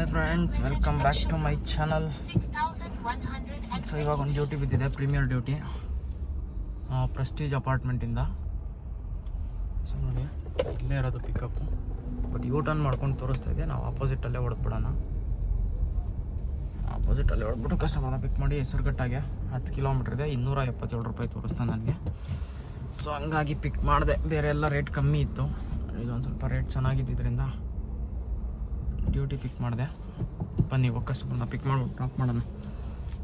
Hi friends welcome back to my channel so ಇವಾಗ ಒಂದು duty ಬಿದ್ದಿದೆ ಪ್ರೀಮಿಯರ್ ಡ್ಯೂಟಿ ಪ್ರೆಸ್ಟೀಜ್ ಅಪಾರ್ಟ್ಮೆಂಟಿಂದ ಸೊ ನೋಡಿ, ಇಲ್ಲೇ ಇರೋದು ಪಿಕಪ್ಪು ಬಟ್ ಯೂ ಟರ್ನ್ ಮಾಡ್ಕೊಂಡು ತೋರಿಸ್ತಾ ಇದೆ, ನಾವು ಆಪೋಸಿಟಲ್ಲೇ ಹೊಡೆದ್ಬಿಡೋಣ. ಆಪೋಸಿಟಲ್ಲೇ ಹೊಡೆದ್ಬಿಟ್ಟು ಕಸ್ಟಮರ್ನ ಪಿಕ್ ಮಾಡಿ ಹೆಸರುಗಟ್ಟಾಗೆ ಹತ್ತು ಕಿಲೋಮೀಟ್ರ್ ಇದೆ ಇನ್ನೂರ ಎಪ್ಪತ್ತೇಳು ರೂಪಾಯಿ ತೋರಿಸ್ತಾ ನನಗೆ. ಸೊ ಹಂಗಾಗಿ ಪಿಕ್ ಮಾಡಿದೆ. ಬೇರೆ ಎಲ್ಲ ರೇಟ್ ಕಮ್ಮಿ ಇತ್ತು. ಇದೊಂದು ಸ್ವಲ್ಪ ರೇಟ್ ಚೆನ್ನಾಗಿದ್ದರಿಂದ ಡ್ಯೂಟಿ ಪಿಕ್ ಮಾಡಿದೆ. ಬನ್ನಿ ಒಕ್ಕಷ್ಟು ಕಸ್ಟಮರ್ನ ಪಿಕ್ ಮಾಡಿ ಡ್ರಾಪ್ ಮಾಡೋಣ.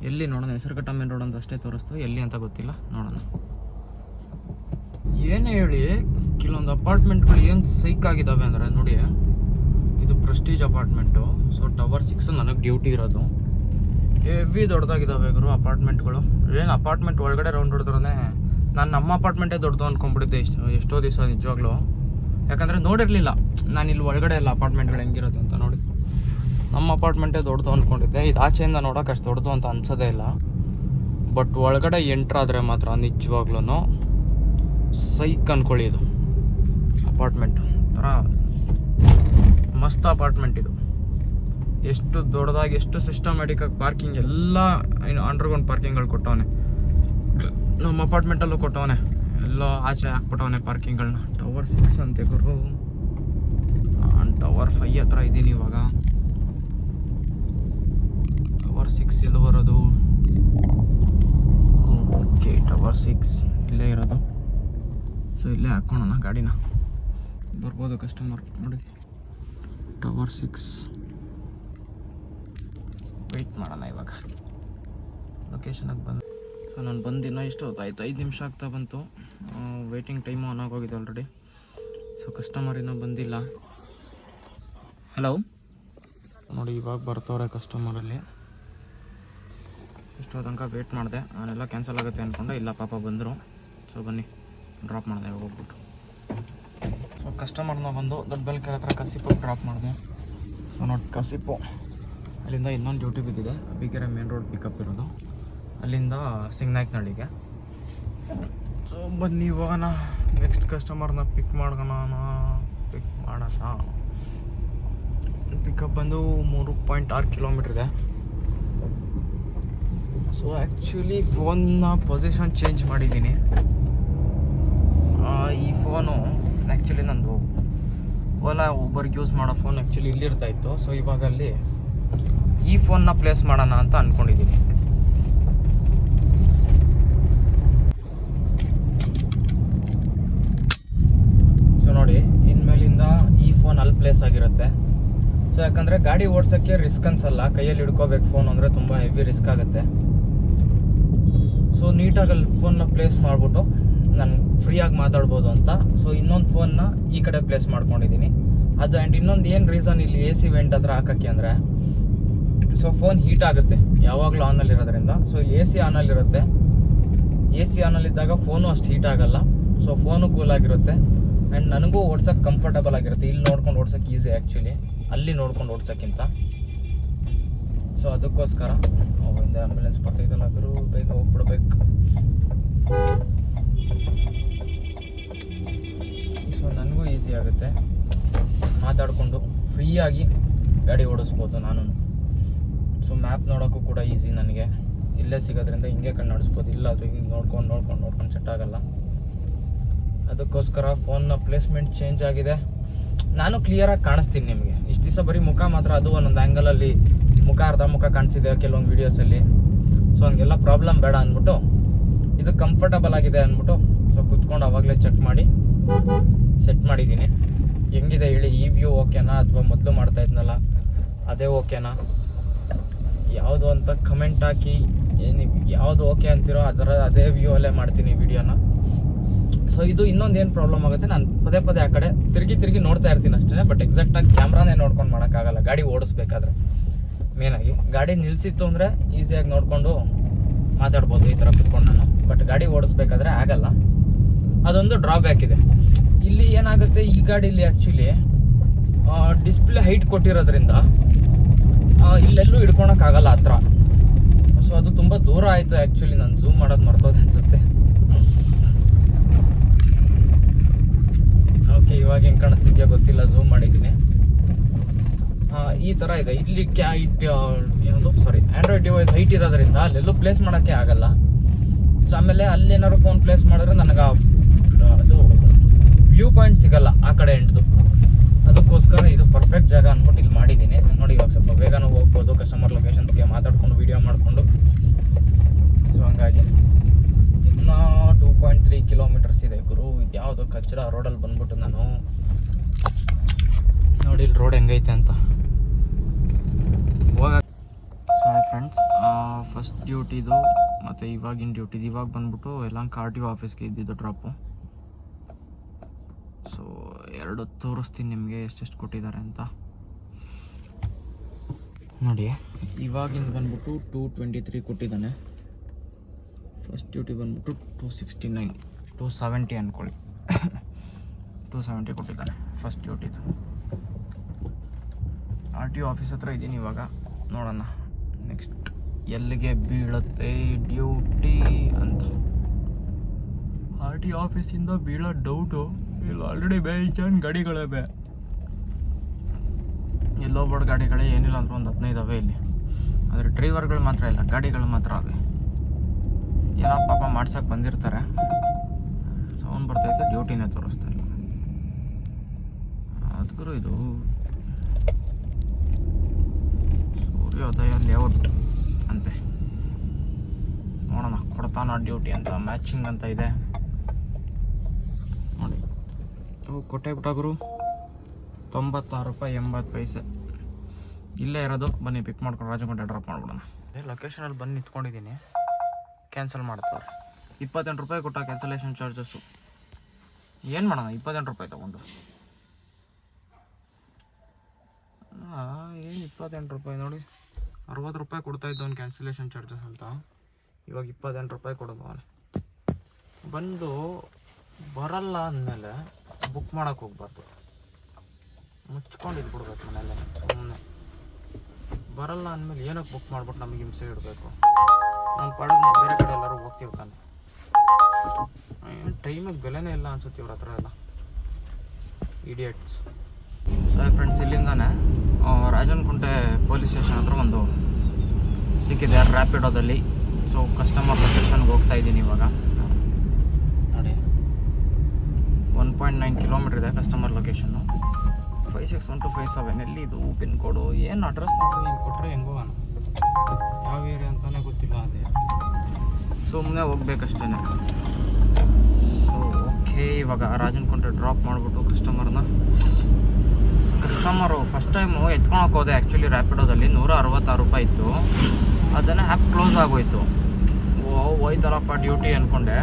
ಎಲ್ಲಿ ನೋಡೋಣ? ಹೆಸರುಘಟ್ಟ ಮೇನ್ ರೋಡ್ ಅಂತ ಅಷ್ಟೇ ತೋರಿಸ್ತು. ಎಲ್ಲಿ ಅಂತ ಗೊತ್ತಿಲ್ಲ. ನೋಡೋಣ. ಏನೇ ಹೇಳಿ, ಕೆಲವೊಂದು ಅಪಾರ್ಟ್ಮೆಂಟ್ಗಳು ಏನು ಸೈಕ್ ಆಗಿದ್ದಾವೆ ಅಂದರೆ ನೋಡಿ, ಇದು Prestige apartment. So tower six ನನಗೆ ಡ್ಯೂಟಿ ಇರೋದು. ಹೆವಿ ದೊಡ್ಡದಾಗಿದ್ದಾವೆ ಗುರು ಅಪಾರ್ಟ್ಮೆಂಟ್ಗಳು. ಏನು ಅಪಾರ್ಟ್ಮೆಂಟ್ ಒಳಗಡೆ ರೌಂಡ್ ಹೊಡೆದ್ರೆ ನಾನು ನಮ್ಮ ಅಪಾರ್ಟ್ಮೆಂಟೇ ದೊಡ್ಡದು ಅಂದ್ಕೊಂಡ್ಬಿಟ್ಟಿದ್ದೆ ಎಷ್ಟು ಎಷ್ಟೋ ದಿವಸ ನಿಜವಾಗ್ಲೂ. ಯಾಕಂದರೆ ನೋಡಿರಲಿಲ್ಲ. ನಾನು ಇಲ್ಲಿ ಒಳಗಡೆ ಎಲ್ಲ ಅಪಾರ್ಟ್ಮೆಂಟ್ಗಳು ಹೆಂಗಿರುತ್ತೆ ಅಂತ ನೋಡಿ. ನಮ್ಮ ಅಪಾರ್ಟ್ಮೆಂಟೇ ದೊಡ್ಡದು ಅಂದ್ಕೊಂಡಿದ್ದೆ ಇದು ಆಚೆಯಿಂದ ನೋಡೋಕೆ ಅಷ್ಟು ದೊಡ್ಡದು ಅಂತ ಅನ್ಸೋದೇ ಇಲ್ಲ. ಬಟ್ ಒಳಗಡೆ ಎಂಟ್ರಾದರೆ ಮಾತ್ರ ನಿಜವಾಗ್ಲೂ ಸೈಕ್ ಅನ್ಕೊಳ್ಳಿ ಇದು. ಅಪಾರ್ಟ್ಮೆಂಟ್ ಒಂಥರ ಮಸ್ತ್ ಅಪಾರ್ಟ್ಮೆಂಟ್ ಇದು. ಎಷ್ಟು ದೊಡ್ಡದಾಗಿ, ಎಷ್ಟು ಸಿಸ್ಟಮ್ಯಾಟಿಕಾಗಿ ಪಾರ್ಕಿಂಗ್ ಎಲ್ಲ ಅಂಡರ್ಗ್ರೌಂಡ್ ಪಾರ್ಕಿಂಗ್ಗಳು ಕೊಟ್ಟವನೆ. ನಮ್ಮ ಅಪಾರ್ಟ್ಮೆಂಟಲ್ಲೂ ಕೊಟ್ಟವನೆ. ಎಲ್ಲ ಆಚೆ ಹಾಕ್ಬಿಟ್ಟವನೆ ಪಾರ್ಕಿಂಗ್ಗಳನ್ನ ಟವರ್ ಸಿಕ್ಸ್ ಅಂತೆ ಗುರು. ನಾನು ಟವರ್ ಫೈವ್ ಹತ್ರ ಇದ್ದೀನಿ ಇವಾಗ. ಟವರ್ ಸಿಕ್ಸ್ ಎಲ್ಲಿ ಬರೋದು? ಓಕೆ ಟವರ್ ಸಿಕ್ಸ್ ಇಲ್ಲೇ ಇರೋದು. ಸೊ ಇಲ್ಲೇ ಹಾಕ್ಕೊಳೋಣ ಗಾಡಿನ. ಬರ್ಬೋದು ಕಸ್ಟಮರ್ ನೋಡಿ. ಟವರ್ ಸಿಕ್ಸ್ ವೆಯ್ಟ್ ಮಾಡೋಣ ಇವಾಗ. ಲೊಕೇಶನಿಗೆ ಬಂದು ಸೊ ನಾನು ಬಂದಿನ ಇಷ್ಟು ಹೊತ್ತಾಯ್ತು ಐದು ನಿಮಿಷ ಆಗ್ತಾ ಬಂತು. ವೇಟಿಂಗ್ ಟೈಮು ಆನ್ ಆಗೋಗಿದೆ ಆಲ್ರೆಡಿ ಸೊ ಕಸ್ಟಮರ್ ಇನ್ನೂ ಬಂದಿಲ್ಲ. ಹಲೋ ನೋಡಿ, ಇವಾಗ ಬರ್ತವ್ರೆ ಕಸ್ಟಮರಲ್ಲಿ ಇಷ್ಟೋ ತನಕ ವೇಟ್ ಮಾಡಿದೆ. ನಾನೆಲ್ಲ ಕ್ಯಾನ್ಸಲ್ ಆಗುತ್ತೆ ಅಂದ್ಕೊಂಡೆ ಇಲ್ಲ, ಪಾಪ ಬಂದರು. ಸೊ ಬನ್ನಿ. ಡ್ರಾಪ್ ಮಾಡಿದೆ ಹೋಗ್ಬಿಟ್ಟು. ಸೊ ಕಸ್ಟಮರ್ನ ಬಂದು ದೊಡ್ಡ ಬೆಲ್ಕೆರೆ ಹತ್ರ ಕಸಿಪು ಡ್ರಾಪ್ ಮಾಡಿದೆ. ಸೊ ನೋಡಿ, ಕಸಿಪು. ಅಲ್ಲಿಂದ ಇನ್ನೊಂದು ಡ್ಯೂಟಿ ಬಿದ್ದಿದೆ. ಬಿಕೆರೆ ಮೇನ್ ರೋಡ್ ಪಿಕಪ್ ಇರೋದು. ಅಲ್ಲಿಂದ ಸಿಂಗ್ನಾಯ್ಕನಹಳ್ಳಿಗೆ ಬನ್ನಿ ಇವಾಗ ನೆಕ್ಸ್ಟ್ ಕಸ್ಟಮರ್ನ ಪಿಕ್ ಮಾಡೋಣ ಪಿಕ್ ಮಾಡೋಣ. ಪಿಕಪ್ ಬಂದು ಮೂರು ಪಾಯಿಂಟ್ ಆರು ಕಿಲೋಮೀಟ್ರ್ ಇದೆ. ಸೊ ಆ್ಯಕ್ಚುಲಿ ಫೋನ್ನ ಪೊಸಿಷನ್ ಚೇಂಜ್ ಮಾಡಿದ್ದೀನಿ. ಈ ಫೋನು ಆ್ಯಕ್ಚುಲಿ ನಂದು ಓಲಾ ಒಬ್ಬರಿಗೆ ಯೂಸ್ ಮಾಡೋ ಫೋನ್ ಆ್ಯಕ್ಚುಲಿ ಇಲ್ಲಿರ್ತಾ ಇತ್ತು. ಸೊ ಇವಾಗ ಅಲ್ಲಿ ಈ ಫೋನ್ನ ಪ್ಲೇಸ್ ಮಾಡೋಣ ಅಂತ ಅಂದ್ಕೊಂಡಿದ್ದೀನಿ ಸೊ ನೋಡಿ ಇನ್ಮೇಲಿಂದ ಈ ಫೋನ್ ಅಲ್ಲಿ ಪ್ಲೇಸ್ ಆಗಿರುತ್ತೆ. ಸೊ ಯಾಕಂದರೆ ಗಾಡಿ ಓಡ್ಸೋಕ್ಕೆ ರಿಸ್ಕ್ ಅನ್ಸಲ್ಲ. ಕೈಯಲ್ಲಿ ಹಿಡ್ಕೋಬೇಕು ಫೋನ್ ಅಂದರೆ ತುಂಬ ಹೆವಿ ರಿಸ್ಕ್ ಆಗುತ್ತೆ. ಸೊ ನೀಟಾಗಿ ಅಲ್ಲಿ ಫೋನ್ನ ಪ್ಲೇಸ್ ಮಾಡಿಬಿಟ್ಟು ನಾನು ಫ್ರೀಯಾಗಿ ಮಾತಾಡ್ಬೋದು ಅಂತ. ಸೊ ಇನ್ನೊಂದು ಫೋನ್ನ ಈ ಕಡೆ ಪ್ಲೇಸ್ ಮಾಡ್ಕೊಂಡಿದ್ದೀನಿ ಅದು ಆ್ಯಂಡ್ ಇನ್ನೊಂದು ಏನು ರೀಸನ್ ಇಲ್ಲಿ ಎ ಸಿ ವೆಂಟ್ ಹತ್ರ ಹಾಕೋಕ್ಕೆ ಅಂದರೆ ಸೊ ಫೋನ್ ಹೀಟ್ ಆಗುತ್ತೆ. ಯಾವಾಗಲೂ ಆನಲ್ಲಿರೋದ್ರಿಂದ ಸೊ ಇಲ್ಲಿ ಎ ಸಿ ಆನಲ್ಲಿರುತ್ತೆ ಎ ಸಿ ಆನಲ್ಲಿದ್ದಾಗ ಫೋನು ಅಷ್ಟು ಹೀಟ್ ಆಗಲ್ಲ. ಸೊ ಫೋನು ಕೂಲ್ ಆಗಿರುತ್ತೆ. ಆ್ಯಂಡ್ ನನಗೂ ಓಡ್ಸೋಕ್ಕೆ ಕಂಫರ್ಟಬಲ್ ಆಗಿರುತ್ತೆ. ಇಲ್ಲಿ ನೋಡ್ಕೊಂಡು ಓಡ್ಸೋಕ್ಕೆ ಈಸಿ ಆ್ಯಕ್ಚುಲಿ ಅಲ್ಲಿ ನೋಡ್ಕೊಂಡು ಓಡ್ಸೋಕ್ಕಿಂತ. ಸೊ ಅದಕ್ಕೋಸ್ಕರ ಒಂದು ಆಂಬ್ಯುಲೆನ್ಸ್ ಬರ್ತೈತಲ್ಲ ಆದರೂ ಬೇಗ ಹೋಗ್ಬಿಡ್ಬೇಕು. ಸೊ ನನಗೂ ಈಸಿ ಆಗುತ್ತೆ. ಮಾತಾಡಿಕೊಂಡು ಫ್ರೀಯಾಗಿ ಗಾಡಿ ಓಡಿಸ್ಬೋದು ನಾನು. ಸೊ ಮ್ಯಾಪ್ ನೋಡೋಕ್ಕೂ ಕೂಡ ಈಸಿ ನನಗೆ. ಇಲ್ಲೇ ಸಿಗೋದ್ರಿಂದ ಹಿಂಗೆ ಕಣ್ಣು ನಡೆಸ್ಬೋದು ಇಲ್ಲಾದರೂ ಹಿಂಗೆ ನೋಡ್ಕೊಂಡು ನೋಡ್ಕೊಂಡು ನೋಡ್ಕೊಂಡು ಸೆಟ್ ಆಗಲ್ಲ. ಅದಕ್ಕೋಸ್ಕರ ಫೋನ್ನ ಪ್ಲೇಸ್ಮೆಂಟ್ ಚೇಂಜ್ ಆಗಿದೆ. ನಾನು ಕ್ಲಿಯರಾಗಿ ಕಾಣಿಸ್ತೀನಿ ನಿಮಗೆ. ಇಷ್ಟು ದಿವಸ ಬರೀ ಮುಖ ಮಾತ್ರ ಅದು ಒಂದೊಂದು ಆ್ಯಂಗಲಲ್ಲಿ ಮುಖ, ಅರ್ಧ ಮುಖ ಕಾಣಿಸಿದೆ ಕೆಲವೊಂದು ವೀಡಿಯೋಸಲ್ಲಿ ಸೊ ಹಂಗೆಲ್ಲ ಪ್ರಾಬ್ಲಮ್ ಬೇಡ ಅಂದ್ಬಿಟ್ಟು, ಇದು ಕಂಫರ್ಟಬಲ್ ಆಗಿದೆ ಅಂದ್ಬಿಟ್ಟು ಸೊ ಕುತ್ಕೊಂಡು ಆವಾಗಲೇ ಚೆಕ್ ಮಾಡಿ ಸೆಟ್ ಮಾಡಿದ್ದೀನಿ. ಹೆಂಗಿದೆ ಹೇಳಿ, ಈ ವ್ಯೂ ಓಕೆನಾ ಅಥವಾ ಮೊದಲು ಮಾಡ್ತಾ ಇದ್ನಲ್ಲ, ಅದೇ ಓಕೆನಾ ಯಾವುದು ಅಂತ ಕಮೆಂಟ್ ಹಾಕಿ ಏನು ಯಾವುದು ಓಕೆ ಅಂತೀರೋ ಅದರ, ಅದೇ ವ್ಯೂ ಅಲ್ಲೇ ಮಾಡ್ತೀನಿ ವಿಡಿಯೋನ ಸೊ ಇದು ಇನ್ನೊಂದು ಏನು ಪ್ರಾಬ್ಲಮ್ ಆಗುತ್ತೆ, ನಾನು ಪದೇ ಪದೇ ಆ ಕಡೆ ತಿರುಗಿ ತಿರುಗಿ ನೋಡ್ತಾ ಇರ್ತೀನಿ ಅಷ್ಟೇ ಬಟ್ ಎಕ್ಸಾಕ್ಟಾಗಿ ಕ್ಯಾಮ್ರಾನೇ ನೋಡ್ಕೊಂಡು ಮಾಡೋಕ್ಕಾಗಲ್ಲ, ಗಾಡಿ ಓಡಿಸ್ಬೇಕಾದ್ರೆ. ಮೇನಾಗಿ ಗಾಡಿ ನಿಲ್ಸಿತ್ತು ಅಂದರೆ ಈಸಿಯಾಗಿ ನೋಡಿಕೊಂಡು ಮಾತಾಡ್ಬೋದು ಈ ಥರ ಕುತ್ಕೊಂಡು ನಾನು. ಬಟ್ ಗಾಡಿ ಓಡಿಸ್ಬೇಕಾದ್ರೆ ಆಗಲ್ಲ. ಅದೊಂದು ಡ್ರಾಬ್ಯಾಕ್ ಇದೆ. ಇಲ್ಲಿ ಏನಾಗುತ್ತೆ, ಈ ಗಾಡೀಲಿ ಆ್ಯಕ್ಚುಲಿ ಡಿಸ್ಪ್ಲೇ ಹೈಟ್ ಕೊಟ್ಟಿರೋದ್ರಿಂದ ಇಲ್ಲೆಲ್ಲೂ ಹಿಡ್ಕೊಳಕ್ಕಾಗಲ್ಲ ಹತ್ರ. ಸೊ ಅದು ತುಂಬ ದೂರ ಆಯಿತು ಆ್ಯಕ್ಚುಲಿ ನಾನು ಝೂಮ್ ಮಾಡೋದು ಮರ್ತೋದು ಅನ್ಸುತ್ತೆ. ಓಕೆ ಇವಾಗ ಹೆಂಗೆ ಕಾಣಿಸ್ತಿದ್ಯಾ ಗೊತ್ತಿಲ್ಲ ಝೂಮ್ ಮಾಡಿದ್ದೀನಿ. ಈ ಥರ ಇದೆ. ಇಲ್ಲಿ ಕ್ಯಾ ಇಟ್ ಏನದು? ಸಾರಿ ಆ್ಯಂಡ್ರಾಯ್ಡ್ ಡಿವೈಸ್ ಹೈಟ್ ಇರೋದ್ರಿಂದ ಅಲ್ಲೆಲ್ಲೂ ಪ್ಲೇಸ್ ಮಾಡೋಕ್ಕೆ ಆಗಲ್ಲ. ಸೊ ಆಮೇಲೆ ಅಲ್ಲಿ ಏನಾದ್ರು ಫೋನ್ ಪ್ಲೇಸ್ ಮಾಡಿದ್ರೆ ನನಗೆ ಅದು ವ್ಯೂ ಪಾಯಿಂಟ್ ಸಿಗಲ್ಲ ಆ ಕಡೆ ಎಂಟ್ದು ಅದಕ್ಕೋಸ್ಕರ ಇದು ಪರ್ಫೆಕ್ಟ್ ಜಾಗ ಅಂದ್ಬಿಟ್ಟು ಇಲ್ಲಿ ಮಾಡಿದ್ದೀನಿ. ನೋಡಿ, ಇವಾಗ ಸ್ವಲ್ಪ ಬೇಗನೂ ಹೋಗ್ಬೋದು ಕಸ್ಟಮರ್ ಲೊಕೇಶನ್ಸ್ಗೆ ಮಾತಾಡ್ಕೊಂಡು ವೀಡಿಯೋ ಮಾಡಿಕೊಂಡು. ಸೊ ಹಂಗಾಗಿ. ಇನ್ನೂ ಟೂ ಪಾಯಿಂಟ್ ತ್ರೀ ಕಿಲೋಮೀಟರ್ಸ್ ಇದೆ ಗುರು. ಇದು ಯಾವುದೋ ಕಚ್ಚರ ರೋಡಲ್ಲಿ ಬಂದ್ಬಿಟ್ಟು ನಾನು. ನೋಡಿ ಇಲ್ಲಿ ರೋಡ್ ಹೆಂಗೈತೆ ಅಂತ. ಹೋಗ ಹಾಯ್ ಫ್ರೆಂಡ್ಸ್ ಫಸ್ಟ್ ಡ್ಯೂಟಿದು ಮತ್ತು ಇವಾಗಿನ ಡ್ಯೂಟಿದು ಇವಾಗ ಬಂದ್ಬಿಟ್ಟು ಎಲ್ಲ ಕಾರ್ ಟಿ ಒ ಆಫೀಸ್ಗೆ ಇದ್ದಿದ್ದು ಡ್ರಾಪು ಸೊ ಎರಡು ತೋರಿಸ್ತೀನಿ ನಿಮಗೆ ಎಷ್ಟೆಷ್ಟು ಕೊಟ್ಟಿದ್ದಾರೆ ಅಂತ. ನೋಡಿ. ಇವಾಗಿಂದ ಬಂದ್ಬಿಟ್ಟು ಟೂ ಟ್ವೆಂಟಿ ತ್ರೀ ಕೊಟ್ಟಿದ್ದಾನೆ. ಫಸ್ಟ್ ಡ್ಯೂಟಿ ಬಂದ್ಬಿಟ್ಟು two sixty nine. Two seventy ಅಂದ್ಕೊಳ್ಳಿ ಟೂ ಸೆವೆಂಟಿ ಕೊಟ್ಟಿದ್ದಾನೆ ಫಸ್ಟ್ ಡ್ಯೂಟಿದು. ಆರ್ ಟಿ ಒ ಆಫೀಸ್ ಹತ್ರ ಇದ್ದೀನಿ ಇವಾಗ. ನೋಡೋಣ. ನೆಕ್ಸ್ಟ್ ಎಲ್ಲಿಗೆ ಬೀಳುತ್ತೆ ಡ್ಯೂಟಿ ಅಂತ. ಆರ್ ಟಿ ಆಫೀಸಿಂದ ಬೀಳೋ ಡೌಟು ಇಲ್ಲಿ ಆಲ್ರೆಡಿ ಬೇಜಾನ್ ಗಾಡಿಗಳೇ ಬೇ ಎಲ್ಲೋ ಬೋರ್ಡ್ ಗಾಡಿಗಳೇ ಏನಿಲ್ಲ ಅಂದ್ರೆ ಒಂದು ಹದಿನೈದು ಅವೆ ಇಲ್ಲಿ. ಆದರೆ ಡ್ರೈವರ್ಗಳು ಮಾತ್ರ ಇಲ್ಲ, ಗಾಡಿಗಳು ಮಾತ್ರ ಅವೆ. ಏನೋ ಪಾಪ ಮಾಡ್ಸಕ್ಕೆ ಬಂದಿರ್ತಾರೆ. ಸೌಂಡ್ ಬರ್ತೈತೆ ಡ್ಯೂಟಿನೇ ತೋರಿಸ್ತಾರೆ. ಅದಕ್ಕೂ ಇದು ಸೂರ್ಯೋದಯ ಲೇಔಟ್ ಅಂತೆ. ನೋಡೋಣ, ಕೊಡ್ತಾನ ಡ್ಯೂಟಿ ಅಂತ ಮ್ಯಾಚಿಂಗ್ ಅಂತ ಇದೆ. ನೋಡಿ. ಓ, ಕೊಟ್ಟೆ ಬಿಟ್ಟಾಗರು ಗುರು. ತೊಂಬತ್ತಾರು ರೂಪಾಯಿ ಎಂಬತ್ತು ಪೈಸೆ. ಇಲ್ಲೇ ಇರೋದು, ಬನ್ನಿ ಪಿಕ್ ಮಾಡ್ಕೊಂಡು ರಾಜಗೊಂಡೆ ಡ್ರಾಪ್ ಮಾಡ್ಬಿಡೋಣ. ಲೊಕೇಶನಲ್ಲಿ ಬಂದು ನಿಂತ್ಕೊಂಡಿದ್ದೀನಿ. ಕ್ಯಾನ್ಸಲ್ ಮಾಡ್ತಾರೆ. ಇಪ್ಪತ್ತೆಂಟು ರೂಪಾಯಿ ಕೊಟ್ಟ ಕ್ಯಾನ್ಸಲೇಷನ್ ಚಾರ್ಜಸ್ಸು ಏನು ಮಾಡೋಣ, ಇಪ್ಪತ್ತೆಂಟು ರೂಪಾಯಿ ತೊಗೊಂಡು. ಏನು ಇಪ್ಪತ್ತೆಂಟು ರೂಪಾಯಿ ನೋಡಿ. ಅರವತ್ತು ರೂಪಾಯಿ ಕೊಡ್ತಾ ಇದ್ದವನು ಕ್ಯಾನ್ಸಲೇಷನ್ ಚಾರ್ಜಸ್ ಅಂತ. ಇವಾಗ ಇಪ್ಪತ್ತೆಂಟು ರೂಪಾಯಿ ಕೊಡೋದು ಅವನು. ಬಂದು ಬರಲ್ಲ ಅಂದಮೇಲೆ ಬುಕ್ ಮಾಡೋಕೆ ಹೋಗ್ಬಾರ್ದು. ಮುಚ್ಕೊಂಡು ಇದ್ಬಿಡ್ಬೇಕು ಮನೇಲೆ ಸುಮ್ಮನೆ ಬರಲ್ಲ ಅಂದಮೇಲೆ ಏನಕ್ಕೆ ಬುಕ್ ಮಾಡ್ಬಿಟ್ಟು ನಮಗೆ ಹಿಂಸೆ ಇಡಬೇಕು? ನಮ್ಮ ಪಾಡಿಗೆ ನಾವು ಬೇರೆ ಕಡೆ ಎಲ್ಲರೂ ಹೋಗ್ತೀವಿ ತಾನೆ. ಟೈಮಿಗೆ ಬೆಲೆನೇ ಇಲ್ಲ ಅನ್ಸುತ್ತೆ ಇವ್ರ ಹತ್ರ ಎಲ್ಲ. ಇಡಿಯಟ್ಸ್ ಸರ್ ಫ್ರೆಂಡ್ಸ್ ಇಲ್ಲಿಂದಾನೆ ರಾಜನಕುಂಟೆ ಪೊಲೀಸ್ ಸ್ಟೇಷನ್ ಹತ್ರ ಒಂದು ಸಿಕ್ಕಿದೆ ರ್ಯಾಪಿಡೋದಲ್ಲಿ ಸೊ ಕಸ್ಟಮರ್ ಲೊಕೇಶನ್ಗೆ ಹೋಗ್ತಾ ಇದ್ದೀನಿ ಇವಾಗ. ನೋಡಿ. ಒನ್ ಪಾಯಿಂಟ್ ನೈನ್ ಕಿಲೋಮೀಟ್ರ್ ಇದೆ customer location five six one two five seven ಎಲ್ಲಿ ಇದು? ಪಿನ್ ಕೋಡು ಏನು ಅಡ್ರೆಸ್ ನೋಡಿ ನೀವು ಕೊಟ್ಟರೆ ಹೆಂಗೋ ಯಾವ ಏರಿಯಾ ಅಂತಲೇ ಗೊತ್ತಿಲ್ಲ. ಅದೇ. ಸುಮ್ಮನೆ ಹೋಗ್ಬೇಕಷ್ಟೇ ಸೊ ಓಕೆ ಇವಾಗ ರಾಜನ್ ಕೊಂಡ್ರೆ ಡ್ರಾಪ್ ಮಾಡಿಬಿಟ್ಟು ಕಸ್ಟಮರ್ನ ಕಸ್ಟಮರು ಫಸ್ಟ್ ಟೈಮು ಎತ್ಕೊಳಕ್ಕೆ ಹೋದೆ ಆ್ಯಕ್ಚುಲಿ ರ್ಯಾಪಿಡೋದಲ್ಲಿ ನೂರ ಅರವತ್ತಾರು ರೂಪಾಯಿ ಇತ್ತು. ಅದನ್ನು ಆ್ಯಪ್ ಕ್ಲೋಸ್ ಆಗೋಯ್ತು. ಓ ಹೋಯ್ತಲ್ಲಪ್ಪ ಡ್ಯೂಟಿ ಅಂದ್ಕೊಂಡೆ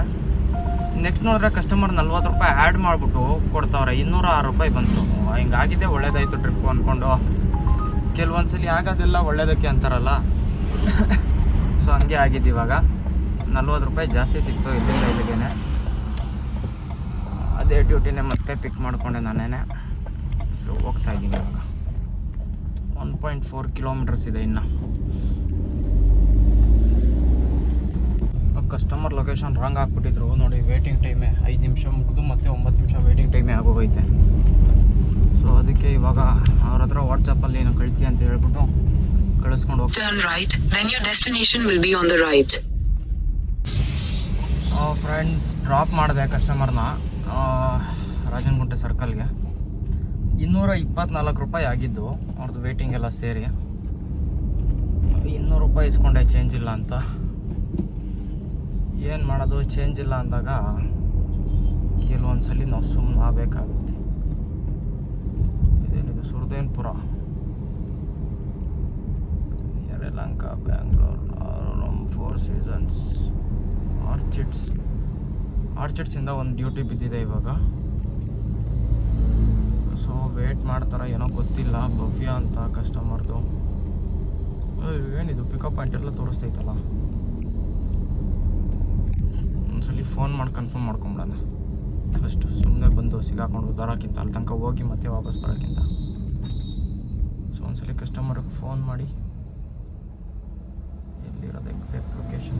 ನೆಕ್ಸ್ಟ್ ನೋಡಿದ್ರೆ ಕಸ್ಟಮರ್ ನಲ್ವತ್ತು ರೂಪಾಯಿ ಆ್ಯಡ್ ಮಾಡಿಬಿಟ್ಟು ಕೊಡ್ತಾವ್ರೆ. ಇನ್ನೂರ ಆರು ರೂಪಾಯಿ ಬಂತು. ಹಿಂಗಾಗಿದೆ ಒಳ್ಳೇದಾಯಿತು ಟ್ರಿಪ್ಪು ಅಂದ್ಕೊಂಡು ಕೆಲವೊಂದ್ಸಲಿ ಆಗೋದೆಲ್ಲ ಒಳ್ಳೇದಕ್ಕೆ ಅಂತಾರಲ್ಲ. ಸೊ ಹಂಗೆ ಆಗಿದ್ದು ಇವಾಗ. ನಲ್ವತ್ತು ರೂಪಾಯಿ ಜಾಸ್ತಿ ಸಿಕ್ತು ಇಲ್ಲಿಂದ ಇಲ್ಲಿಗೇನೆ. ಅದೇ ಡ್ಯೂಟಿನೇ ಮತ್ತೆ ಪಿಕ್ ಮಾಡಿಕೊಂಡೆ ನಾನೇನೆ. ಸೊ ಹೋಗ್ತಾ ಇದ್ದೀನಿ ಇವಾಗ. ಒನ್ ಪಾಯಿಂಟ್ ಫೋರ್ ಕಿಲೋಮೀಟರ್ಸ್ ಇದೆ ಇನ್ನು. ಕಸ್ಟಮರ್ ಲೊಕೇಶನ್ ರಾಂಗ್ ಹಾಕ್ಬಿಟ್ಟಿದ್ರು ನೋಡಿ ವೇಟಿಂಗ್ ಟೈಮೇ ಐದು ನಿಮಿಷ ಮುಗಿದು ಮತ್ತೆ ಒಂಬತ್ತು ನಿಮಿಷ ವೇಟಿಂಗ್ ಟೈಮೇ ಆಗೋಗೈತೆ. ಸೊ ಅದಕ್ಕೆ ಇವಾಗ ಅವ್ರ ಹತ್ರ ವಾಟ್ಸಪ್ಪಲ್ಲಿ ಏನು ಕಳಿಸಿ ಅಂತ ಹೇಳ್ಬಿಟ್ಟು ಕಳಿಸ್ಕೊಂಡು ಹೋಗ್ತೀನಿ. Right right, then your destination will be on the right. Friends drop ಮಾಡಿದೆ ಕಸ್ಟಮರ್ನ ರಾಜನಗುಂಟೆ ಸರ್ಕಲ್ಗೆ ಇನ್ನೂರ ಇಪ್ಪತ್ನಾಲ್ಕು ರೂಪಾಯಿ ಆಗಿದ್ದು ಅವ್ರದ್ದು ವೇಟಿಂಗ್ ಎಲ್ಲ ಸೇರಿ. ಇನ್ನೂರು ರೂಪಾಯಿ ಇಸ್ಕೊಂಡೆ ಚೇಂಜ್ ಇಲ್ಲ ಅಂತ. ಏನು ಮಾಡೋದು ಚೇಂಜ್ ಇಲ್ಲ ಅಂದಾಗ ಕೆಲವೊಂದ್ಸಲಿ ನಾವು ಸುಮ್ಮನೆ ಆಗಬೇಕಾಗುತ್ತೆ. ಇದೇನಿದೆ ಸುರ್ದೇನ್ಪುರ? Yelahanka Bangalore Four Seasons, Orchids. ಆರ್ಚಿಡ್ಸಿಂದ ಒಂದು ಡ್ಯೂಟಿ ಬಿದ್ದಿದೆ ಇವಾಗ. ಸೊ ವೇಟ್ ಮಾಡ್ತಾರ ಏನೋ ಗೊತ್ತಿಲ್ಲ. ಭವ್ಯ ಅಂತ ಕಸ್ಟಮರ್ದು ಏನಿದು? ಪಿಕಪ್ ಪಾಯಿಂಟ್ ಎಲ್ಲ ತೋರಿಸ್ತೈತಲ್ಲ. ಒಂದ್ಸಲಿ ಫೋನ್ ಮಾಡಿ ಕನ್ಫರ್ಮ್ ಮಾಡ್ಕೊಂಬಿಡೋಣ. ಫಸ್ಟ್ ಸುಮ್ಮನೆ ಬಂದು ಸಿಗಾಕೊಂಡು ತರೋಕ್ಕಿಂತ ಅಲ್ಲಿ ತನಕ ಹೋಗಿ ಮತ್ತೆ ವಾಪಸ್ ಬರೋಕ್ಕಿಂತ. ಸೊ ಒಂದ್ಸಲಿ ಕಸ್ಟಮರ್ಗೆ ಫೋನ್ ಮಾಡಿ. Exact location.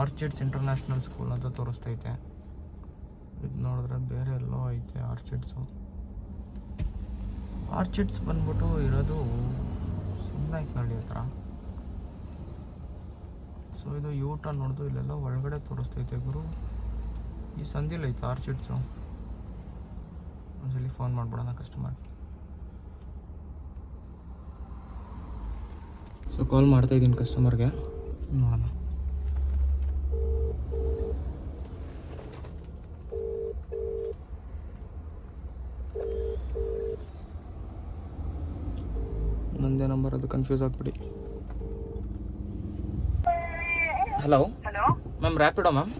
Orchids International School ಅಂತ ತೋರಿಸ್ತೈತೆ. ಇದು ನೋಡಿದ್ರೆ ಬೇರೆ ಎಲ್ಲೋ ಐತೆ ಆರ್ಚಿಡ್ಸು ಆರ್ಚಿಡ್ಸ್ ಬಂದ್ಬಿಟ್ಟು ಇರೋದು ಸುಮ್ಮನೆ ಹತ್ರ. ಸೊ ಇದು ಯೂ ಟರ್ನ್ ಇಲ್ಲೆಲ್ಲ ಒಳಗಡೆ ತೋರಿಸ್ತೈತೆ ಗುರು. ಈ ಸಂದಿಲ್ ಐತೆ ಆರ್ಚಿಡ್ಸು ಒಂದ್ಸಲಿ ಫೋನ್ ಮಾಡ್ಬಿಡೋಣ ಕಸ್ಟಮರ್ ಸೊ ಕಾಲ್ ಮಾಡ್ತಾ ಇದ್ದೀನಿ ಕಸ್ಟಮರ್ಗೆ ನೋಡೋಣ ನಂದೇ ನಂಬರ್ ಅದು confuse ಆಗ್ಬಿಡಿ. Hello hello ma'am Rapido ma'am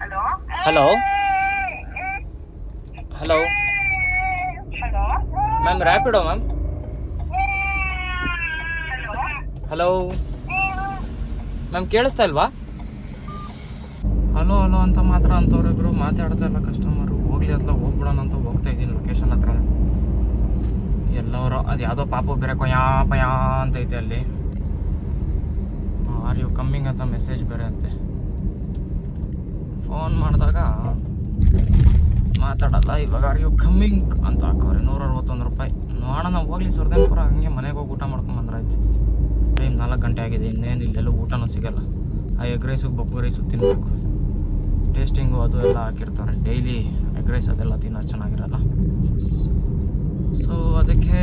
hello hello hello hello ma'am Rapido ma'am hello hello ma'am ಕೇಳಿಸ್ತಾ ಇಲ್ವಾ? ಹಲೋ ಹಲೋ ಅಂತ ಮಾತ್ರ ಅಂತವ್ರಿಬ್ರು ಮಾತಾಡ್ತಾ ಇಲ್ಲ ಕಸ್ಟಮರು ಹೋಗ್ಲಿ ಅತ್ಲ ಹೋಗ್ಬಿಡೋಣ ಅಂತ ಹೋಗ್ತಾ ಇದ್ದೀನಿ ಲೊಕೇಶನ್ ಹತ್ರ ಎಲ್ಲವರು ಅದು ಯಾವುದೋ ಪಾಪು ಬೇರೆ ಕೊಯಾ ಪಯಾ ಅಂತ ಐತೆ ಅಲ್ಲಿ. ಆರ್ ಯು ಕಮ್ಮಿಂಗ್ ಅಂತ ಮೆಸೇಜ್ ಬೇರೆ ಅಂತೆ ಫೋನ್ ಮಾಡಿದಾಗ ಮಾತಾಡಲ್ಲ, ಇವಾಗ ಆರ್ ಯು ಕಮ್ಮಿಂಗ್ ಅಂತ ಹಾಕೋರಿ ನೂರ ಅರವತ್ತೊಂದು ರೂಪಾಯಿ. ನೋಡೋಣ, ಹೋಗ್ಲಿ, ಸುರ್ದೇನ್ಪುರ ಹಂಗೆ ಮನೆಗೆ ಹೋಗಿ ಊಟ ಮಾಡ್ಕೊಂಬಂದ್ರಾಯ್ತು ಟೈಮ್ ನಾಲ್ಕು ಗಂಟೆ ಆಗಿದೆ, ಇನ್ನೇನು ಇಲ್ಲೆಲ್ಲೂ ಊಟನೂ ಸಿಗಲ್ಲ. ಆ ಎಗ್ ರೈಸು, ಬೊಬ್ಬು ರೈಸು ತಿನ್ನಬೇಕು ಟೇಸ್ಟಿಂಗು ಅದು ಎಲ್ಲ ಹಾಕಿರ್ತಾರೆ. ಡೈಲಿ ಎಗ್ ರೈಸ್ ಅದೆಲ್ಲ ತಿನ್ನೋ ಚೆನ್ನಾಗಿರಲ್ಲ. ಸೊ ಅದಕ್ಕೆ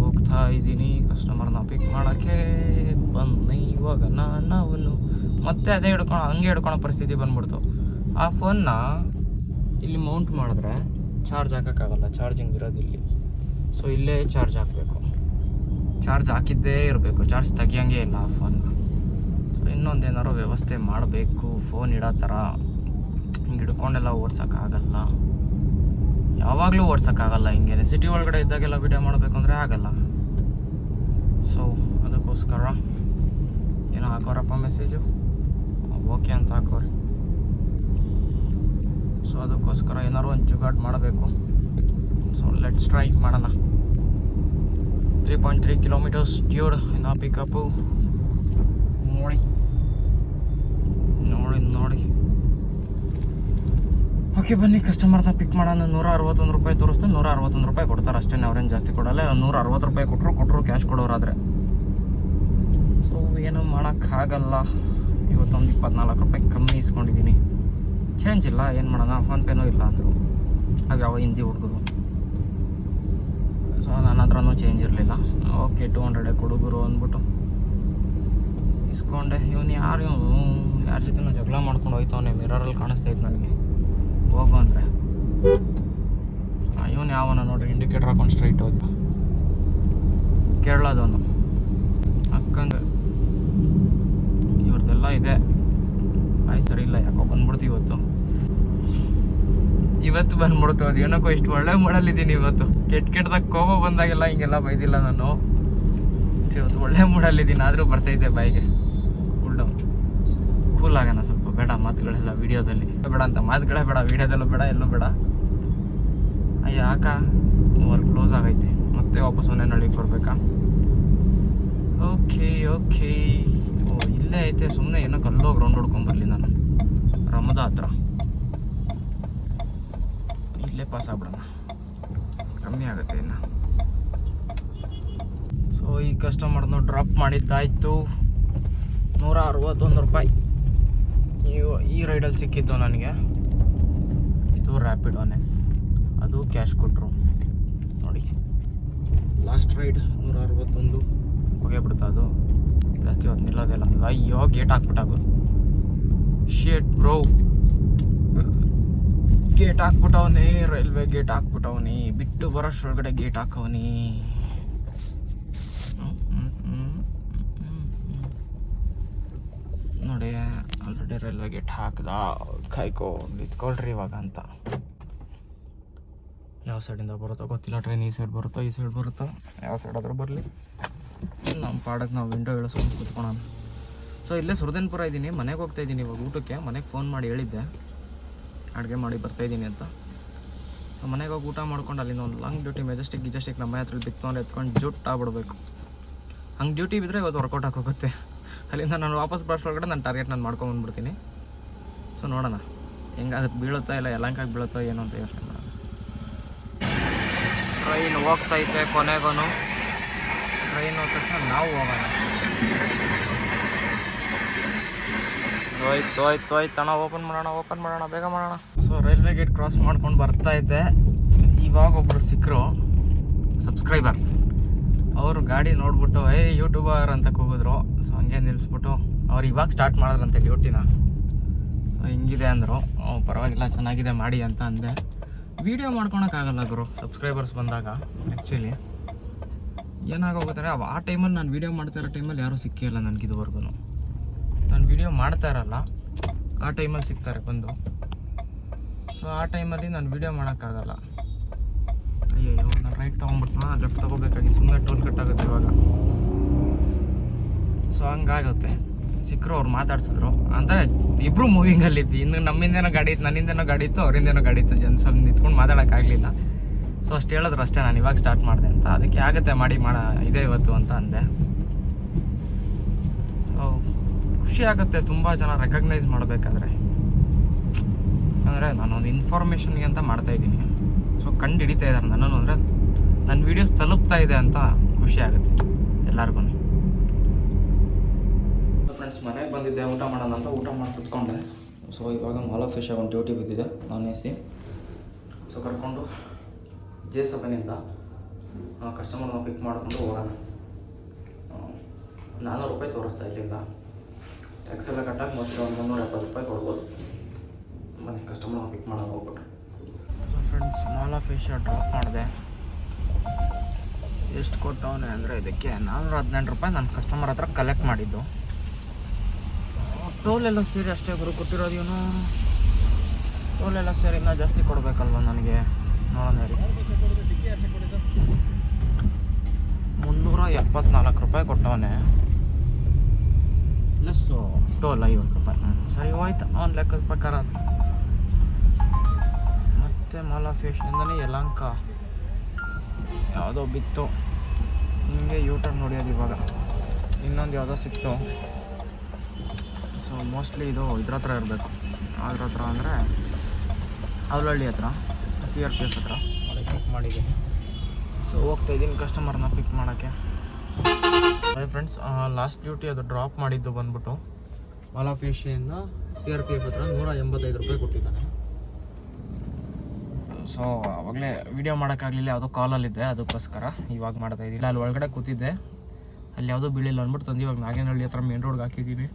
ಹೋಗ್ತಾ ಇದ್ದೀನಿ. ಕಸ್ಟಮರ್ನ ಪಿಕ್ ಮಾಡೋಕ್ಕೆ ಬಂದು ಇವಾಗ ನಾನು ಮತ್ತೆ ಅದೇ ಹಿಡ್ಕೊಳ, ಹಂಗೆ ಹಿಡ್ಕೊಳೋ ಪರಿಸ್ಥಿತಿ ಬಂದ್ಬಿಡ್ತು. ಆ ಫೋನ್ನ ಇಲ್ಲಿ ಮೌಂಟ್ ಮಾಡಿದ್ರೆ ಚಾರ್ಜ್ ಹಾಕೋಕ್ಕಾಗಲ್ಲ. ಚಾರ್ಜಿಂಗ್ ಇರೋದು ಇಲ್ಲಿ ಸೊ ಇಲ್ಲೇ ಚಾರ್ಜ್ ಹಾಕಬೇಕು. ಚಾರ್ಜ್ ಹಾಕಿದ್ದೇ ಇರಬೇಕು. ಚಾರ್ಜ್ ತೆಗಿಯಂಗೆ ಇಲ್ಲ ಫೋನ್ ಸೊ ಇನ್ನೊಂದೇನಾರು ವ್ಯವಸ್ಥೆ ಮಾಡಬೇಕು. ಫೋನ್ ಇಡೋ ಥರ ಹಿಂಗೆ ಹಿಡ್ಕೊಂಡೆಲ್ಲ ಓಡ್ಸೋಕ್ಕಾಗಲ್ಲ ಯಾವಾಗಲೂ ಓಡ್ಸೋಕ್ಕಾಗಲ್ಲ ಹಿಂಗೆ. ಸಿಟಿ ಒಳಗಡೆ ಇದ್ದಾಗೆಲ್ಲ ವೀಡಿಯೋ ಮಾಡಬೇಕು ಅಂದರೆ ಆಗಲ್ಲ. ಸೊ ಅದಕ್ಕೋಸ್ಕರ ಏನೋ ಹಾಕೋರಪ್ಪ ಮೆಸೇಜು ಓಕೆ ಅಂತ ಹಾಕೋರಿ. ಸೊ ಅದಕ್ಕೋಸ್ಕರ ಏನಾರು ಒಂದು ಜುಗಾಟ್ ಮಾಡಬೇಕು. ಸೊ ಲೆಟ್ಸ್ ಟ್ರೈ ಮಾಡೋಣ. Three point three kilometres dude ಇನ್ನು ಪಿಕಪ್ಪು ನೋಡಿ ನೋಡಿ ನೋಡಿ ಓಕೆ ಬನ್ನಿ ಕಸ್ಟಮರ್ನ ಪಿಕ್ ಮಾಡೋಣ. ನೂರ ಅರವತ್ತೊಂದು ರೂಪಾಯಿ ತೋರಿಸ್ತು ನೂರ ಅರವತ್ತೊಂದು ರೂಪಾಯಿ ಕೊಡ್ತಾರೆ ಅಷ್ಟೇ. ಅವ್ರೇನು ಜಾಸ್ತಿ ಕೊಡಲ್ಲ. ನೂರ ಅರವತ್ತು ರೂಪಾಯಿ ಕೊಟ್ಟರು ಕೊಟ್ಟರು ಕ್ಯಾಶ್ ಕೊಡೋರಾದರೆ. ಸೊ ಏನೂ ಮಾಡೋಕ್ಕಾಗಲ್ಲ ಇವತ್ತೊಂದು ಇಪ್ಪತ್ನಾಲ್ಕು ರೂಪಾಯಿ ಕಮ್ಮಿ ಇಸ್ಕೊಂಡಿದ್ದೀನಿ. ಚೇಂಜ್ ಇಲ್ಲ, ಏನು ಮಾಡೋಣ? ಫೋನ್ಪೇನೂ ಇಲ್ಲ ಅಂದರು. ಯಾವ ಹಿಂದಿ ಹುಡುಗರು. ಸೊ, ನನ್ನ ಹತ್ರನೂ ಚೇಂಜ್ ಇರಲಿಲ್ಲ. ಓಕೆ ಟೂ ಹಂಡ್ರೆಡ್ ಕೊಡುಗರು ಅಂದ್ಬಿಟ್ಟು. ಇಸ್ಕೊಂಡೆ. ಇವನು ಯಾರು, ಇವನು ಯಾರ ಜೊತೆನೂ ಜಗಳ ಮಾಡ್ಕೊಂಡು ಹೋಯ್ತವನೆ ಮಿರರಲ್ಲಿ ಕಾಣಿಸ್ತಾ ಇತ್ತು ನನಗೆ. ಹೋಗು ಅಂದರೆ. ಇವನು ಯಾವನ ನೋಡ್ರಿ ಇಂಡಿಕೇಟರ್ ಹಾಕೊಂಡು ಸ್ಟ್ರೈಟ್ ಹೋಯ್ತು ಕೇರಳದವನು. ಅಕ್ಕಂದು ಇವ್ರದ್ದೆಲ್ಲ ಇದೆ. ಆಯ್ತು ಸರಿ ಇಲ್ಲ, ಯಾಕೋ ಬಂದ್ಬಿಡ್ತು ಇವತ್ತು. ಇವತ್ತು ಬಂದ್ಬಿಡ್ತು ಅದು ಏನಕ್ಕೋ ಇಷ್ಟು ಒಳ್ಳೆ ಮೂಡಲ್ಲಿದ್ದೀನಿ ಇವತ್ತು. ಕೆಟ್ಟ ಕೆಟ್ಟದಾಗ ಕೋಪ ಬಂದಾಗೆಲ್ಲ ಹಿಂಗೆಲ್ಲ ಬೈದಿಲ್ಲ ನಾನು. ಇವತ್ತು ಒಳ್ಳೆ ಮೂಡಲ್ಲಿದ್ದೀನಿ. ಆದರೂ ಬರ್ತಾಯಿದ್ದೆ ಬಾಯಿಗೆ. ಡೌನ್ ಕೂಲ್ ಆಗೋಣ ಸ್ವಲ್ಪ. ಬೇಡ ಮಾತುಗಳೆಲ್ಲ ವಿಡಿಯೋದಲ್ಲಿ. ಬೇಡ ಅಂತ ಮಾತುಗಳೇ ಬೇಡ. ವಿಡಿಯೋದಲ್ಲೂ ಬೇಡ, ಎಲ್ಲೂ ಬೇಡ. ಅಯ್ಯ, ಆಕ ಅಲ್ಲಿ ಕ್ಲೋಸ್ ಆಗೈತೆ. ಮತ್ತೆ ವಾಪಸ್ ಹೊನ್ನೆನಳ್ಳಿಗೆ ಬರಬೇಕಾ? ಓಕೆ ಓಕೆ ಓ, ಇಲ್ಲೇ ಐತೆ. ಸುಮ್ಮನೆ ಏನೋ ಕಲ್ಲೋಗಿ ರೌಂಡ್ ಹೊಡ್ಕೊಂಬರ್ಲಿ ನಾನು. ರಮದ ಹತ್ರ. ಇಲ್ಲೇ ಪಾಸ್ ಆಗ್ಬಿಡೋಣ. ಕಮ್ಮಿ ಆಗುತ್ತೆ ಇನ್ನು. ಸೊ ಈ ಕಸ್ಟಮರ್ನ ಡ್ರಾಪ್ ಮಾಡಿದ್ದಾಯಿತು. ನೂರ ಅರವತ್ತೊಂದು ರೂಪಾಯಿ. ಈ ಈ ರೈಡಲ್ಲಿ ಸಿಕ್ಕಿದ್ದು ನನಗೆ. ಇದು ರ್ಯಾಪಿಡೋನೆ ಅದು ಕ್ಯಾಶ್ ಕೊಟ್ಟರು ನೋಡಿ. ಲಾಸ್ಟ್ ರೈಡ್ ನೂರ ಅರವತ್ತೊಂದು ಹೋಗೇ ಬಿಡ್ತಾ ಅದು. ಜಾಸ್ತಿ ಹೊತ್ತು ನಿಲ್ಲೋದಿಲ್ಲ ಅಯ್ಯೋ ಗೇಟ್ ಹಾಕ್ಬಿಟ್ಟಾಗು ಶೇಟ್ ಬ್ರೋ ಗೇಟ್ ಹಾಕ್ಬಿಟ್ಟವನೇ, ರೈಲ್ವೆ ಗೇಟ್ ಹಾಕ್ಬಿಟ್ಟವನಿ, ಬಿಟ್ಟು ಬರೋಷ್ರೊಳಗಡೆ ಗೇಟ್ ಹಾಕವನಿ. ನೋಡಿ ಆಲ್ರೆಡಿ ರೈಲ್ವೆ ಗೇಟ್ ಹಾಕ್ದ. ಕಾಯ್ಕೋ ನಿಂತ್ಕೊಳ್ರಿ ಇವಾಗ ಅಂತ. ಯಾವ ಸೈಡಿಂದ ಬರುತ್ತೋ ಗೊತ್ತಿಲ್ಲ ಟ್ರೈನ್ ಈ ಸೈಡ್ ಬರುತ್ತೋ, ಈ ಸೈಡ್ ಬರುತ್ತೋ. ಯಾವ ಸೈಡ್ ಆದರೂ ಬರಲಿ. ನಮ್ಮ ಪಾಡಕ್ಕೆ ನಾವು ವಿಂಡೋ ಇಳಿಸ್ಕೊಂಡು ಕುತ್ಕೊಳೋಣ. ಸೊ ಇಲ್ಲೇ ಸುರದೇನ್ಪುರ ಇದ್ದೀನಿ ಮನೆಗೆ ಹೋಗ್ತಾ ಇದ್ದೀನಿ ಇವಾಗ ಊಟಕ್ಕೆ. ಮನೆಗೆ ಫೋನ್ ಮಾಡಿ ಹೇಳಿದ್ದೆ. ಅಡುಗೆ ಮಾಡಿ ಬರ್ತಾಯಿದ್ದೀನಿ ಅಂತ. ಸೊ, ಮನೆಗೆ ಹೋಗಿ ಊಟ ಮಾಡ್ಕೊಂಡು ಅಲ್ಲಿಂದ ಒಂದು ಲಾಂಗ್ ಡ್ಯೂಟಿ ಮೆಜೆಸ್ಟಿಕ್ ಗಿಜೆಸ್ಟಿಕ್ ನಮ್ಮ ಹತ್ರ ಬಿತ್ತು ಅಂದರೆ ಎತ್ಕೊಂಡು ಜುಟ್ ಆಗ್ಬಿಡ್ಬೇಕು. ಹಂಗೆ ಡ್ಯೂಟಿ ಬಿದ್ದರೆ ಇವತ್ತು ವರ್ಕೌಟ್ ಹಾಕೋಗುತ್ತೆ ಅಲ್ಲಿಂದ ನಾನು ವಾಪಸ್ ಬರೋಷ್ಟ್ರೊಳಗಡೆ ನಾನು ಟಾರ್ಗೆಟ್ ನಾನು ಮಾಡ್ಕೊಂಡು ಬಂದ್ಬಿಡ್ತೀನಿ. ಸೊ ನೋಡೋಣ. ಹೆಂಗಾಗುತ್ತೆ? ಬೀಳುತ್ತಾ ಇಲ್ಲ ಎಲ್ಲಂಕಾಗಿ ಬೀಳುತ್ತೋ ಏನೋ ಅಂತ ಯೋಚನೆ ಮಾಡೋಣ. ಟ್ರೈನ್ ಹೋಗ್ತೈತೆ ಕೊನೆಗೂ ಟ್ರೈನ್ ಹೋದ ತಕ್ಷಣ ನಾವು ಹೋಗೋಣ. ಹೋಯ್ತು ಹೋಯ್ತು ಹೋಯ್ತು ಅಣ್ಣ ಓಪನ್ ಮಾಡೋಣ ಓಪನ್ ಮಾಡೋಣ, ಬೇಗ ಮಾಡೋಣ. ಸೊ ರೈಲ್ವೆ ಗೇಟ್ ಕ್ರಾಸ್ ಮಾಡ್ಕೊಂಡು ಬರ್ತಾ ಇದ್ದೆ. ಇವಾಗ ಒಬ್ಬರು ಸಿಕ್ಕರು ಸಬ್ಸ್ಕ್ರೈಬರ್ ಅವರು ಗಾಡಿ ನೋಡ್ಬಿಟ್ಟು, ಏ ಯೂಟ್ಯೂಬರ್ ಅಂತ ಕೂಗಿದ್ರು. ಸೊ ಹಂಗೆ ನಿಲ್ಲಿಸ್ಬಿಟ್ಟು ಅವ್ರು ಇವಾಗ ಸ್ಟಾರ್ಟ್ ಮಾಡಿದ್ರಂತೆ ಡ್ಯೂಟಿನ ಸೊ ಹಿಂಗಿದೆ ಅಂದರು. ಪರವಾಗಿಲ್ಲ, ಚೆನ್ನಾಗಿದೆ, ಮಾಡಿ ಅಂತ ಅಂದೆ. ವೀಡಿಯೋ ಮಾಡ್ಕೊಳಕ್ಕಾಗಲ್ಲ ಗುರು ಸಬ್ಸ್ಕ್ರೈಬರ್ಸ್ ಬಂದಾಗ ಆ್ಯಕ್ಚುಲಿ ಏನಾಗೋಗುತ್ತಾರೆ ಆ ಟೈಮಲ್ಲಿ ನಾನು ವೀಡಿಯೋ ಮಾಡ್ತಾ ಇರೋ ಟೈಮಲ್ಲಿ ಯಾರೂ ಸಿಕ್ಕಿಲ್ಲ ನನಗೆ ಇದುವರೆಗೂ ನಾನು ವಿಡಿಯೋ ಮಾಡ್ತಾ ಇರಲ್ಲ. ಆ ಟೈಮಲ್ಲಿ ಸಿಗ್ತಾರೆ ಬಂದು. ಸೊ ಆ ಟೈಮಲ್ಲಿ ನಾನು ವಿಡಿಯೋ ಮಾಡೋಕ್ಕಾಗಲ್ಲ. ಅಯ್ಯೋ ನಾನು ರೈಟ್ ತೊಗೊಂಡ್ಬಿಟ್ನಾ? ಲೆಫ್ಟ್ ತೊಗೋಬೇಕಾಗಿ ಸುಮ್ಮನೆ ಟೋಲ್ ಕಟ್ ಆಗುತ್ತೆ ಇವಾಗ. ಸೊ ಹಂಗಾಗುತ್ತೆ. ಸಿಕ್ಕರು ಅವ್ರು ಮಾತಾಡ್ತಿದ್ರು ಅಂದರೆ ಇಬ್ಬರು ಮೂವಿಂಗಲ್ಲಿದ್ವಿ ಇನ್ನು ನಮ್ಮಿಂದೇನೋ ಗಾಡಿ ಇತ್ತು, ನನ್ನಿಂದೇನೋ ಗಾಡಿ ಇತ್ತು, ಅವರಿಂದೇನೋ ಗಾಡಿ ಇತ್ತು. ಜನ ಸ್ವಲ್ಪ ನಿಂತ್ಕೊಂಡು ಮಾತಾಡೋಕ್ಕಾಗಲಿಲ್ಲ ಸೊ ಅಷ್ಟು ಹೇಳಿದ್ರು ಅಷ್ಟೇ, ನಾನು ಇವಾಗ ಸ್ಟಾರ್ಟ್ ಮಾಡಿದೆ ಅಂತ. ಅದಕ್ಕೆ ಆಗುತ್ತೆ, ಮಾಡಿ, ಮಾಡ, ಇದೆ ಇವತ್ತು ಅಂತ ಅಂದೆ ಸೊ ಖುಷಿ ಆಗುತ್ತೆ, ತುಂಬ ಜನ ರೆಕಗ್ನೈಸ್ ಮಾಡಬೇಕಾದ್ರೆ. ಅಂದರೆ ನಾನೊಂದು ಇನ್ಫಾರ್ಮೇಷನ್ಗೆ ಅಂತ ಮಾಡ್ತಾ ಇದ್ದೀನಿ. ಸೊ ಕಂಡು ಹಿಡಿತಾ ಇದ್ದಾರೆ ನನ್ನನ್ನು ಅಂದರೆ ನನ್ನ ವೀಡಿಯೋಸ್ ತಲುಪ್ತಾ ಇದೆ ಅಂತ ಖುಷಿ ಆಗುತ್ತೆ ಎಲ್ಲರಿಗೂ ಫ್ರೆಂಡ್ಸ್ ಮನೆಗೆ ಬಂದಿದ್ದೆ, ಊಟ ಮಾಡೋಣ ಅಂತ, ಊಟ ಮಾಡಿ ಕುತ್ಕೊಂಡೆ. ಸೊ ಇವಾಗ ಮಾಲ್ ಆಫ್ ಫಿಶ್ ಒಂದು ಡ್ಯೂಟಿ ಬಿದ್ದಿದೆ, ನಾನ್ ಎ ಸಿ. ಸೊ ಕರ್ಕೊಂಡು ಜೆ ಸೆವೆನಿಂದ ಕಸ್ಟಮರ್ನ ಪಿಕ್ ಮಾಡಿಕೊಂಡು ಹೋಗೋಣ. ನಾನ್ನೂರು ರೂಪಾಯಿ ತೋರಿಸ್ತಾ ಇಲ್ಲಿಂದ. ಟ್ಯಾಕ್ಸ್ ಎಲ್ಲ ಕಟ್ಟಾಗಿ ಮತ್ತೆ ಒಂದು ಮುನ್ನೂರ ಎಪ್ಪತ್ತು ರೂಪಾಯಿ ಕೊಡ್ಬೋದು. ಮನೆ ಕಸ್ಟಮರ್ ಪಿಕ್ ಮಾಡೋಣ ಹೋಗ್ಬಿಟ್ಟು so friends of Asia drop ಮಾಡಿದೆ. ಎಷ್ಟು ಕೊಟ್ಟವನೆ ಅಂದರೆ ಇದಕ್ಕೆ ನಾನ್ನೂರ ಹದಿನೆಂಟು ರೂಪಾಯಿ ನನ್ನ ಕಸ್ಟಮರ್ ಹತ್ರ ಕಲೆಕ್ಟ್ ಮಾಡಿದ್ದು. ಟೋಲ್ ಎಲ್ಲ ಸೇರಿ ಅಷ್ಟೇ ಗುರು, ಕೊಟ್ಟಿರೋದು ಇವನು. ಟೋಲ್ ಎಲ್ಲ ಸೇರಿ ಇನ್ನೂ ಜಾಸ್ತಿ ಕೊಡಬೇಕಲ್ವ ನನಗೆ? ನೋಡೋಣ ರೀ ಮುನ್ನೂರ ಎಪ್ಪತ್ನಾಲ್ಕು ರೂಪಾಯಿ ಕೊಟ್ಟವನೆ. ಪ್ಲಸ್ಸು ಟೋಲ್ ಐವತ್ತು ರೂಪಾಯಿ ಸರಿ ಹೋಯ್ತು ಅವ್ನ ಲೆಕ್ಕದ ಪ್ರಕಾರ ಮತ್ತೆ ಮಾಲಾಫೇಶ್ನಿಂದನೇ ಯಲಂಕ ಯಾವುದೋ ಬಿತ್ತು ಹಿಂಗೆ ಯೂಟರ್ನ್ ನೋಡಿಯೋದು ಇವಾಗ ಇನ್ನೊಂದು ಯಾವುದೋ ಸಿಕ್ತು ಸೊ ಮೋಸ್ಟ್ಲಿ ಇದು ಇದ್ರ ಹತ್ರ ಇರಬೇಕು ಅದ್ರ ಹತ್ರ ಅಂದರೆ ಅವಲಹಳ್ಳಿ ಹತ್ರ ಸಿ ಆರ್ ಪಿ ಎಫ್ ಹತ್ರ ಪಿಕ್ ಮಾಡಿದ್ದೀನಿ ಸೊ ಹೋಗ್ತಾ ಇದ್ದೀನಿ ಕಸ್ಟಮರ್ನ ಪಿಕ್ ಮಾಡೋಕ್ಕೆ ಅದೇ ಫ್ರೆಂಡ್ಸ್ ಲಾಸ್ಟ್ ಡ್ಯೂಟಿ ಅದು ಡ್ರಾಪ್ ಮಾಡಿದ್ದು ಬಂದ್ಬಿಟ್ಟು ಮಾಲಾಫೇಶಿಯಿಂದ ಸಿ ಆರ್ ಪಿ ಎಫ್ ಹತ್ರ ನೂರ ಎಂಬತ್ತೈದು ರೂಪಾಯಿ ಕೊಟ್ಟಿದ್ದಾನೆ. ಸೊ ಅವಾಗಲೇ ವೀಡಿಯೋ ಮಾಡೋಕ್ಕಾಗಲಿಲ್ಲ, ಯಾವುದೋ ಕಾಲಲ್ಲಿದ್ದೆ ಅದಕ್ಕೋಸ್ಕರ ಇವಾಗ ಮಾಡ್ತಾ ಇದ್ದೀನಿ ಅಲ್ಲಿ ಒಳಗಡೆ ಕೂತಿದ್ದೆ. ಅಲ್ಲಿ ಯಾವುದೋ ಬೀಳಿಲ್ಲ ಅಂದ್ಬಿಟ್ಟು ತಂದು ಇವಾಗ ನಾಗೇನಹಳ್ಳಿ ಹತ್ರ ಮೇನ್ ರೋಡ್ಗೆ ಹಾಕಿದ್ದೀನಿ.